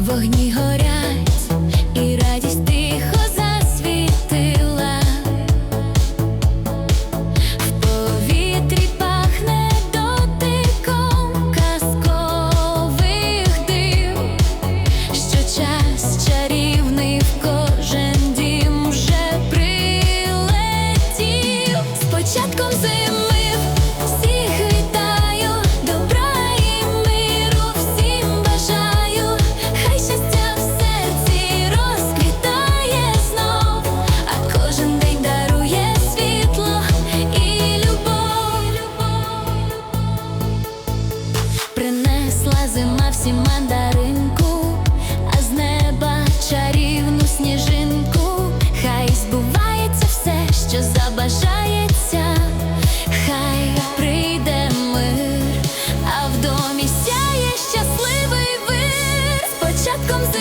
вогні горять, і радість тихо засвітила. В повітрі пахне дотиком казкових див, що час чарівний в кожен дім вже прилетів. зима всім мандаринку, а з неба чарівну сніжинку, хай збувається все, що забажається, хай прийде мир, а в домі сяє щасливий вир початком зими.